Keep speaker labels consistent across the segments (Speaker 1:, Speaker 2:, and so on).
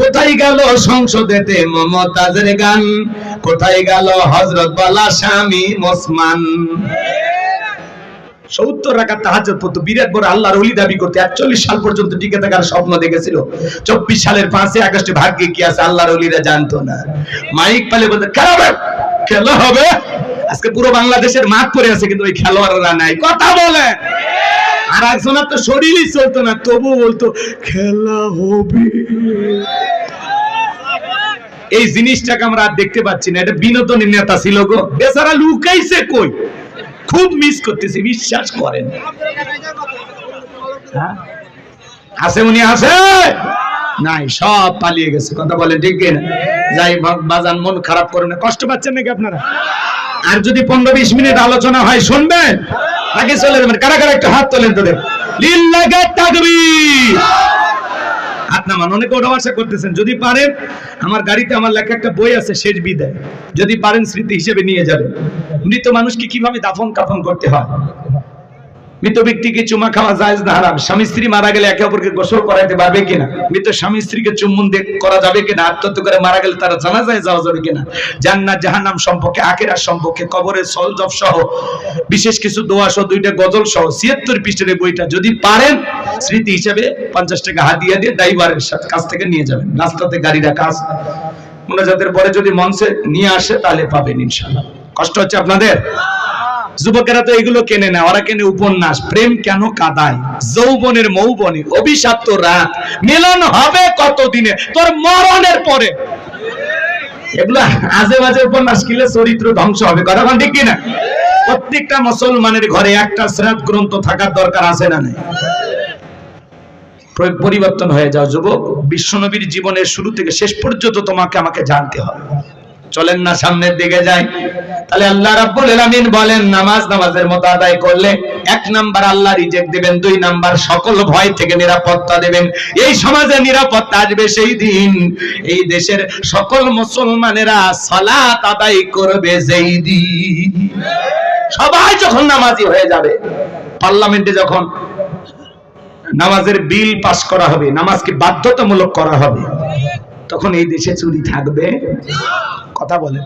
Speaker 1: কোথায় গেল সংসদেতে মমতাজের গান? কোথায় গেল হজরত বালা স্বামী ওলিরা জানতো না। মাইক হবে আজকে পুরো বাংলাদেশের মাঠ পড়ে আছে, কিন্তু ওই খেলোয়াড়রা নাই। কথা বলে। আর একজনের তো শরীরই চলতো না তবু বলতো, খেলা হবে। এই জিনিসটাকে আমরা আর দেখতে পাচ্ছি না। এটা বিনোদনের নেতা ছিল গো। বেচারা লুকাইছে কই? খুব মিস করতেছি, বিশ্বাস করেন। হ্যাঁ? আছে উনি আছে? নাই, সব পালিয়ে গেছে, কথা বলেন ঠিক না যাই বাজান, মন খারাপ করে না। কষ্ট পাচ্ছেন নাকি আপনারা? আর যদি পনেরো বিশ মিনিট আলোচনা হয়, শুনবেন? আগে চলে যাবেন। কারা কারা একটু হাত তোলেন তোদের। লিল্লাহি তাকবীর নামান। অনেকে ওটা আশা করতেছেন, যদি পারেন, আমার গাড়িতে আমার লেখা একটা বই আছে, শেষ বিদায়। যদি পারেন, স্মৃতি হিসেবে নিয়ে যাবেন। মৃত মানুষকে কীভাবে দাফন কাফন করতে হয়? মৃত ব্যক্তিকে চুমা খাওয়া জায়েজ না হারাম। স্বামী স্ত্রী মারা গেলে একে অপরকে গোসল করাইতে পারবে কিনা? মৃত স্বামী স্ত্রীকে চুম্বন করা যাবে কিনা? আত্মহত্যা করে মারা গেলে তারা জানা যায় যাওয়া যাবে কিনা? জান্নাত, জাহান্নাম সম্পর্কে, আখেরাত সম্পর্কে, কবরের সলজব সহ বিশেষ কিছু দোয়া সহ দুইটা গজল সহ ছিয়াত্তর পৃষ্ঠের বইটা যদি পারেন স্মৃতি হিসেবে পঞ্চাশ টাকা হাতিয়া দিয়ে ড্রাইভারের সাথে কাছ থেকে নিয়ে যাবেন। রাস্তাতে গাড়ি রাখা আছে মোনাজাতের পরে যদি মঞ্চে নিয়ে আসে, তাহলে পাবেন ইনশাআল্লাহ। কষ্ট হচ্ছে আপনাদের? যুবকেরা তো এগুলো কেনে না, ওরা কেনে উপন্যাস। প্রেম কেন কাদায়? যৌবনের মৌবনে, অভিশাপ্ত রাত। মিলন হবে কতদিনে? তোর মরণের পরে। এগুলো আজে বাজে উপন্যাস কিলে চরিত্র ধ্বংস হবে। কথা ঠিক কিনা? প্রত্যেকটা মুসলমানের ঘরে একটা শ্রাদ গ্রন্থ থাকার দরকার আছে না নাই? পরিবর্তন হয়ে যাও যুবক। বিশ্বনবীর জীবনের শুরু থেকে শেষ পর্যন্ত তোমাকে আমাকে জানতে হবে। চলেন না সামনের দিকে যাই। তাহলে আল্লাহ রাব্বুল আলামিন বলেন, নামাজ নামাজের মতো আদায় করলে এক নাম্বার আল্লাহ রিজেক্ট দিবেন, দুই নাম্বার সকল ভয় থেকে নিরাপত্তা দেবেন। এই সমাজে নিরাপত্তা আসবে সেই দিন। এই দেশের সকল মুসলমানেরা সালাত আদায় করবে যেই দিন। সবাই যখন নামাজি হয়ে যাবে, পার্লামেন্টে যখন নামাজের বিল পাস করা হবে, নামাজকে বাধ্যতামূলক করা হবে। তখন এই দেশে চুরি থাকবে। কথা বলে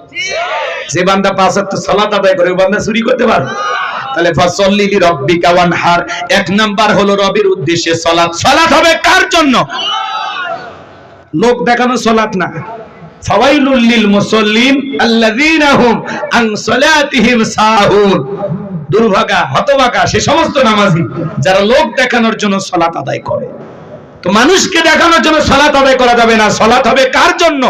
Speaker 1: যে বান্দা পাঁচ সালাত আদায় করে বান্দা চুরি করতে পারে তাহলে ফাসল্লি লি ওয়ানহার। এক নাম্বার হলো রবির উদ্দেশ্যে কার জন্য? লোক দেখানো না। সাহুন। দুর্ভাগা, হতভাগা সে সমস্ত নামাজি, যারা লোক দেখানোর জন্য সালাত আদায় করে। তো মানুষকে দেখানোর জন্য সালাত আদায় করা যাবে না। সালাত হবে কার জন্য?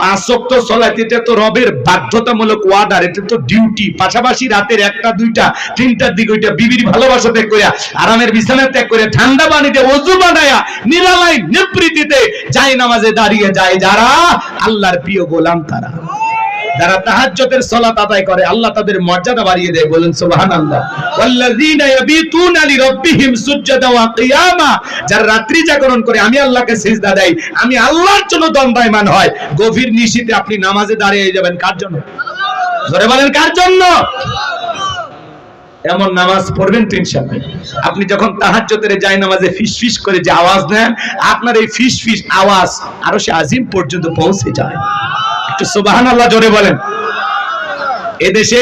Speaker 1: ওয়াক্ত সালাত, এটা তো রবের বাধ্যতামূলক ওয়ার্ডার এটা তো ডিউটি পাশাপাশি রাতের একটা, দুইটা, তিনটার দিকে ওইটা বিবির ভালোবাসা ত্যাগ করে আরামের বিছানা ত্যাগ করে ঠান্ডা পানিতে ওযু বানায়া নিরালাই নিবৃত্তিতে যায় নামাজে দাঁড়িয়ে যায় যারা আল্লাহর প্রিয় গোলাম তারা। যারা তাহাজ্জুদের সালাত আদায় করে, আল্লাহ তাদের মর্যাদা বাড়িয়ে দেয়, বলেন সুবহানাল্লাহ। ওয়াল্লাযীনা ইয়াবিতুনা লিরাব্বিহিম সুজদান ওয়া কিয়ামা। যারা রাত্রি জাগরণ করে, আমি আল্লাহকে সিজদা দেই, আমি আল্লাহর জন্য দণ্ডায়মান হয়। গভীর নিশীতে আপনি নামাজে দাঁড়িয়ে যাবেন, কার জন্য? ধরে বলেন, কার জন্য? এমন নামাজ পড়বেন ইনশাআল্লাহ। আপনি যখন তাহাজ্জুদের যায় নামাজে ফিস ফিস করে যে আওয়াজ দেন আপনার এই ফিস ফিস আওয়াজ আরও সে আজিম পর্যন্ত পৌঁছে যায়। একটু সুবহানাল্লাহ জোরে বলেন। এদেশে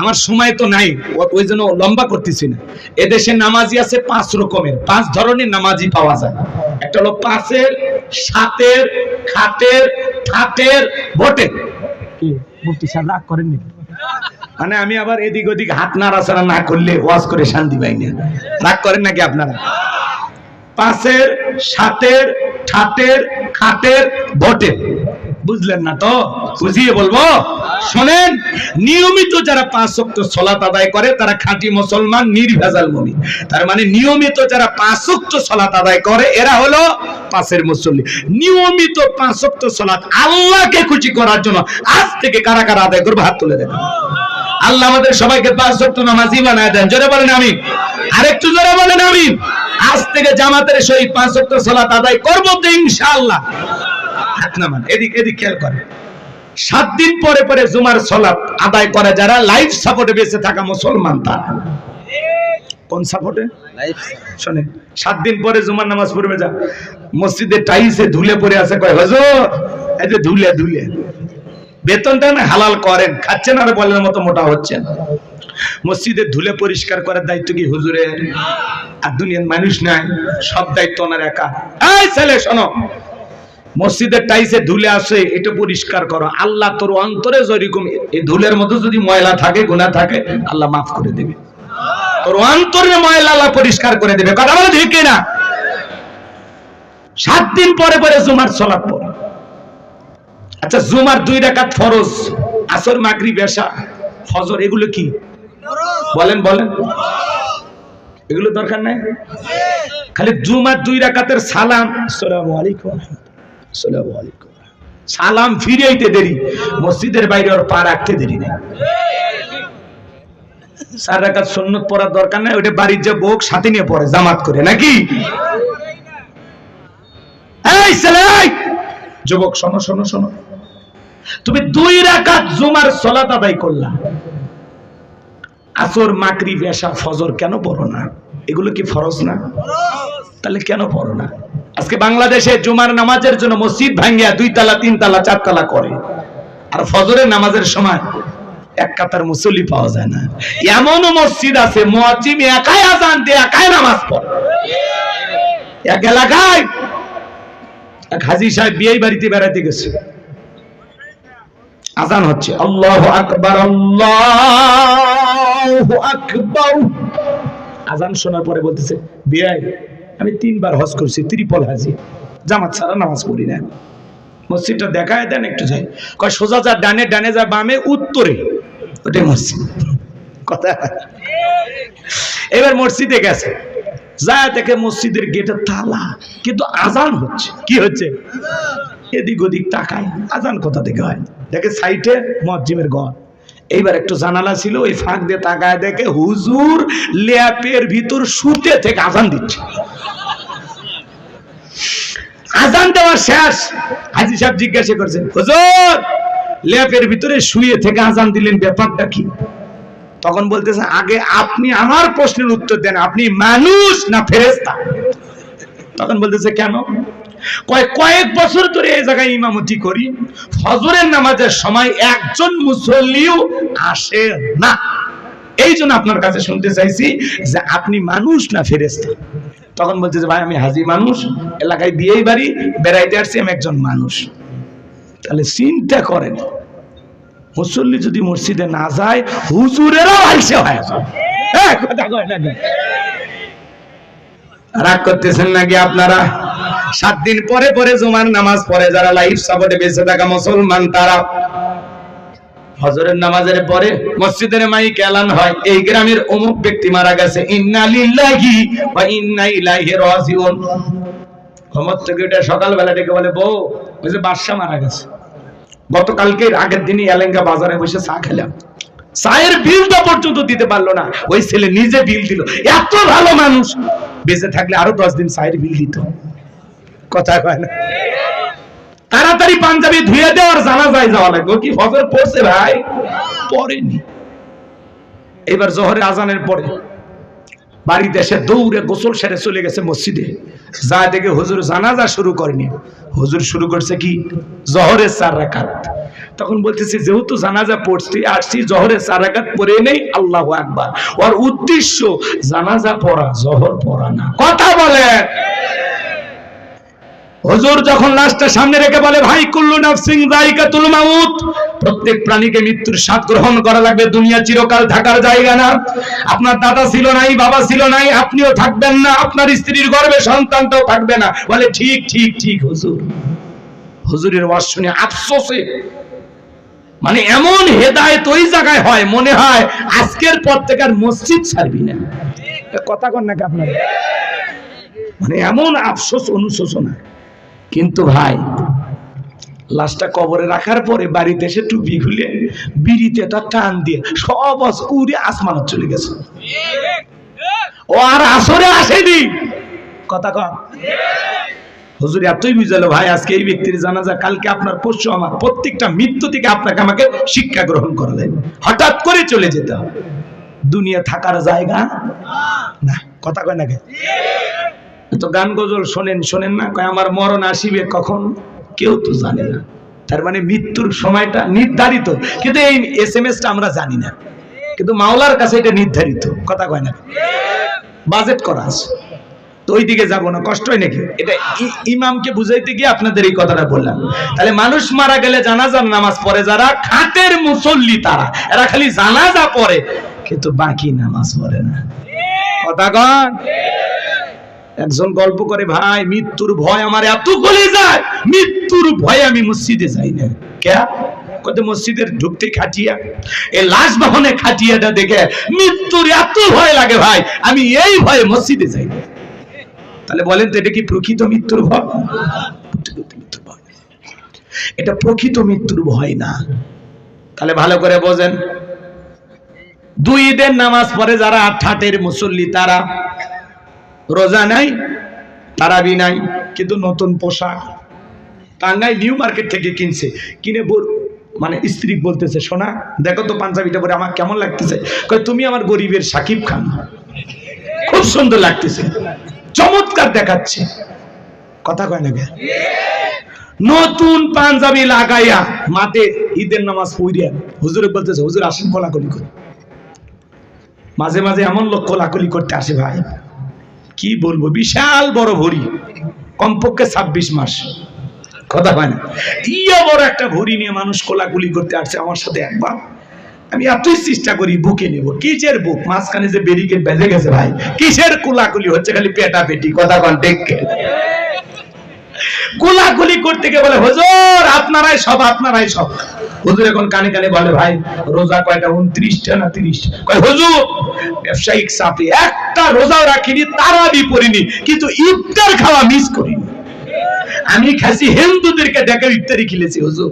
Speaker 1: আমার সময় তো নাই ওই জন্য লম্বা করতেছি না। এদেশে নামাজি আছে পাঁচ রকমের, পাঁচ ধরনের নামাজি পাওয়া যায়। একটা হলো পাঁচের, সাতের, খাটের, ঠাটের, ভোটের। রাগ করেননি মানে আমি আবার এদিক ওদিক হাত নাড়াচাড়া না করলে ওয়াজ করে শান্তি পাই না। রাগ করেন নাকি আপনারা? পাঁচের, সাতের, ঠাটের, খাটের, ভোটের। বুঝলেন না তো? বুঝিয়ে বলব? শোনেন, নিয়মিত যারা পাঁচ ওয়াক্ত সলাত আদায় করে, তারা খাঁটি মুসলমান, নির্ভেজাল মুমিন। তার মানে নিয়মিত যারা পাঁচ ওয়াক্ত সলাত আদায় করে, এরা হলো পাঁচের মুসল্লি। নিয়মিত পাঁচ ওয়াক্ত সলাত আল্লাহকে খুশি করার জন্য আজ থেকে কারা কারা আদায় করবে? হাত তুলে দেবেন আল্লাহ আমাদের সবাইকে পাঁচ ওয়াক্ত নামাজি বানায় দেন। জোরে বলেন আমি আরেকটু জোরে বলেন আমি আজ থেকে জামাতের সহিত পাঁচ ওয়াক্ত সালাত আদায় করব তো ইনশাআল্লাহ। হাত নামান এদিক এদিক খেয়াল করে। সাত দিন পরে পরে জুমার সালাত আদায় করে যারা লাইফ সাপোর্টে বেঁচে থাকা মুসলমান তারা। কোন সাপোর্টে? শোনে সাত দিন পরে জুমার নামাজ পড়বে যা। মসজিদে টাইসে ধুলে পড়ে আছে কয় হজর এই যে ধুলে ধুলে। বেতনটা না হালাল করেন খাচ্ছেন আর বলের মতো মোটা হচ্ছেন। মসজিদে ধুলে পরিষ্কার করার দায়িত্ব কি হুজুরের? আর দুনিয়ার মানুষ নাই সব দায়িত্ব ওনার একা। এই ছেলে শোনো মসজিদের টাইসে ধুলে আসে, এটা পরিষ্কার করো। আল্লাহ তোর অন্তরে যেরকম এই ধুলের মধ্যে যদি ময়লা থাকে গুণা থাকে, আল্লাহ মাফ করে দেবে। তোর অন্তরে ময়লা আল্লাহ পরিষ্কার করে দেবে। কথা বলে ঠিক না সাত দিন পরে পরে জুমার সলাপ পড়ে। আচ্ছা জুমার দুই রাকাত ফরজ, আসর মাগরি বেশা ফজর, এগুলো কি? বলেন বলেন। এগুলো দরকার নাই? খালি জুমার দুই রাকাতের সালাম। আসসালামু আলাইকুম। সালাম ফিরাইতে দেরি, মসজিদের বাইরে ওর পা রাখতে দেরি নেই। চার রাকাত সুন্নত পড়ার দরকার নাই, ওটা বাড়ির যে বোক সাথে নিয়ে পড়ে, জামাত করে, নাকি? যুবক, শোনো শোনো শোনো। তুমি দুই রাকাত জুমার সলাত আদায় করলা। আসর মাকরি বেশা ফজর কেন পড়ো না? এগুলো কি ফরজ না? তাহলে কেন পড়ো না? আজকে বাংলাদেশে জুমার নামাজের জন্য মসজিদ ভাঙ্গিয়া দুই তালা, তিন তালা, চার তালা করে। আর ফজরের নামাজের সময় এক কাতার মুসল্লি পাওয়া যায় না। এমনও মসজিদ আছে মুয়াজ্জিম একাই আজান দিয়ে, একাই নামাজ পড়ে। এক এলাকায় এক হাজি সাহেব বিয়ে বাড়িতে বেড়াতে গেছে। আজান হচ্ছে, আল্লাহ আকবার আল্লাহ আকবার। আজান শোনার পরে বলতেছে, বিয়াই আমি তিনবার হজ করছি, ত্রিপল হাজি। জামাত ছাড়া নামাজ পড়ি না। মসজিদটা দেখায় দেন একটু যাই। কয়, সোজা যা, ডানে ডানে যা, বামে, উত্তরে। ওটাই মসজিদ। কথা এবার মসজিদে গেছে। যা দেখে মসজিদের গেটে তালা, কিন্তু আজান হচ্ছে। কি হচ্ছে? এদিক ওদিক তাকায়। আজান কোথা থেকে হয়? দেখে সাইটে মসজিদের ঘর। এইবার একটু জানালা ছিল, ওই ফাঁক দিয়ে তাকায় দেখে হুজুর ল্যাপের ভিতর শুতে থেকে আজান দিচ্ছে। আজান দেওয়া শেষ। হাজি সাহেব জিজ্ঞাসা করছেন, হুজুর, ল্যাপের ভিতরে শুয়ে থেকে আজান দিলেন ব্যাপারটা কি? তখন বলতেছে, আগে আপনি আমার প্রশ্নের উত্তর দেন, আপনি মানুষ না ফেরেস্তা তখন বলতেছে, কেন? কয়েক কয়েক বছর ধরে এই জায়গায় ইমামতি করি, ফজরের নামাজের সময় একজন মুসল্লিও আসে না। এই জন্য আপনার কাছে শুনতে চাইছি যে আপনি মানুষ না ফেরেস্তা তখন বলছে যে, ভাই, আমি হাজি মানুষ, এলাকায় বিয়েই বাড়ি, বেড়াইতে আসছি, আমি একজন মানুষ। তাহলে চিন্তা করেন, মুসল্লি যদি মসজিদে না যায়, হুজুরেরও আইসে হয়ে? রাগ করতেছেন নাকি আপনারা? সাত দিন পরে পরে জুমার নামাজ পড়ে যারা লাইফ সাপোর্টে বেঁচে থাকা মুসলমান, তারা হজরের নামাজের পরে মসজিদের মাইক এলান হয়। এই গ্রামের অমুক ব্যক্তি মারা গেছে। ডেকে বলে, বউ, ওই যে বাদশা মারা গেছে। আগের দিনই বাজারে বসে খেলাম। পর্যন্ত দিতে পারল না। ওই ছেলে নিজে বিল দিল। এত ভালো মানুষ। বেঁচে থাকলে আরও দশ দিন চায়ের বিল দিত। কথা কয় না। তাড়াতাড়ি পাঞ্জাবি ধুয়ে দেওয়ার জানা যায় যাওয়া লাগবে। কি ফজর পড়ছে ভাই? পড়েনি। এবার জহরে আজানের পরে বাড়িতে এসে দৌড়ে গোসল সেরে চলে গেছে মসজিদে। যা দেখে হুজুর জানাজা শুরু করেনি। হুজুর শুরু করছে কি? জহরের চার রাকাত। তখন বলতেছি, যেহেতু জানাজা পড়ছি, আসছি, জহরের চার রাকাত পড়ে নেই, আল্লাহ আকবার। ওর উদ্দেশ্য, জানাজা পড়া, জহর পড়া না। কথা বলে হুজুর যখন লাশটা সামনে রেখে বলে, ভাই, কুল্লু নাফসিং যায়িকাতুল মাউত। প্রত্যেক প্রাণীকে মৃত্যুর স্বাদ গ্রহণ করা লাগবে, দুনিয়া চিরকাল থাকার জায়গা না। আপনার দাদা ছিল নাই, বাবা ছিল নাই, আপনিও থাকবেন না, আপনার স্ত্রীর গর্ভে সন্তানটাও থাকবে না। বলে, ঠিক ঠিক ঠিক, হুজুর। হুজুরের ওয়াজ শুনে আফসোসে মানে এমন হেদায়েত ওই জায়গায় হয়, মনে হয় আজকের পর থেকে আর মসজিদ ছাড়বি না। কথা কন নাকি আপনার? মানে এমন আফসোস, অনুশোচনা। কিন্তু ভাই, লাশটা কবরে রাখার পরে বাড়িতে এসে টুপি খুলে বিড়িতে তার টান দিয়ে সব উড়ে আসমান চলে গেছে। ও আর আসরে আসেনি। কথা কম হুজুর, এতই বুঝালো, ভাই, আজকে এই ব্যক্তির জানাজা, কালকে আপনার পরশু আমার প্রত্যেকটা মৃত্যু থেকে আপনাকে আমাকে শিক্ষা গ্রহণ করা যায় হঠাৎ করে চলে যেতে হবে। দুনিয়া থাকার জায়গা না। কথা কয় না? তো গান গজল শোনেন শোনেন না আমার মরণ আসিবে কখন? কেউ তো জানে না। তার মানে মৃত্যুর সময়টা নির্ধারিত। কিন্তু এই এস এম এসটা আমরা জানি না। কিন্তু মাওলার কাছে এটা নির্ধারিত। কথা কয় না। বাজেট করা আছে। তো ওই দিকে যাব না, কষ্ট হয় নাকি? এটা ইমামকে বুঝাইতে গিয়ে আপনাদের এই কথাটা বললাম। তাহলে মানুষ মারা গেলে জানাজার নামাজ পড়ে যারা, খাটের মুসল্লি তারা। এরা খালি জানাজা পড়ে, কিন্তু বাকি নামাজ পড়ে না। কথা কন? একজন গল্প করে, ভাই, মৃত্যুর ভয় আমার এত গলে যায় মৃত্যুর ভয়ে আমি মসজিদে যাই না। কে মসজিদের ঢুকতে খাটিয়া এই লাশ বাহনে খাটিয়াটা দেখে মৃত্যুর এত ভয় লাগে ভাই, আমি এই ভয়ে মসজিদে যাই না। তাহলে বলেন তো, এটা কি প্রকৃত মৃত্যুর ভয়। এটা প্রকৃত মৃত্যুর ভয় না। তাহলে ভালো করে বোঝেন। দুই ঈদের নামাজ পড়ে যারা ঠাটের মুসল্লি, তারা রোজা নাই, তারাবি নাই, কিন্তু নতুন পোশাক। টাঙ্গাই নিউ মার্কেট থেকে কিনছে। কিনে মানে স্ত্রী বলতেছে, সোনা, দেখো তো পাঞ্জাবিটা পরে আমার কেমন লাগতেছে? তুমি আমার গরিবের সাকিব খান। খুব সুন্দর লাগতেছে। চমৎকার দেখাচ্ছে। কথা কয় না? নতুন পাঞ্জাবি লাগাইয়া মাতে ঈদের নামাজ পড়িয়া, হুজুরে বলতেছে, হুজুর, আসেন কোলাকুলি করে। মাঝে মাঝে এমন লোক কোলাকুলি করতে আসে ভাই। কি বলব? বিশাল বড় ভরি। কমপক্ষে ছাব্বিশ মাস। কথা হয় না। ইয়া বড় একটা ভরি নিয়ে মানুষ কোলাকুলি করতে আসছে আমার সাথে একবার। আমি এতই চেষ্টা করি বুকে নেব। কিসের বুক? মাঝখানে যে বেরিকেট বেঁধে গেছে ভাই। কিসের কোলাকুলি হচ্ছে? খালি পেটা পেটি কথা কন, দেখে। কোলাকুলি করতে গিয়ে বলে, হুজুর, আপনারাই সব আপনারাই সব। হুজুর এখন কানে কানে বলে, ভাই, রোজা কয়টা? উনত্রিশটা না তিরিশটা? কয়, হুজুর, ব্যবসায়িক চাপে একটা রোজাও রাখিনি, তারাবি পড়িনি, কিন্তু ইফতার খাওয়া মিস করিনি। আমি খাসি হিন্দুদেরকে দেখে ইফতারি খেলেছি, হুজুর।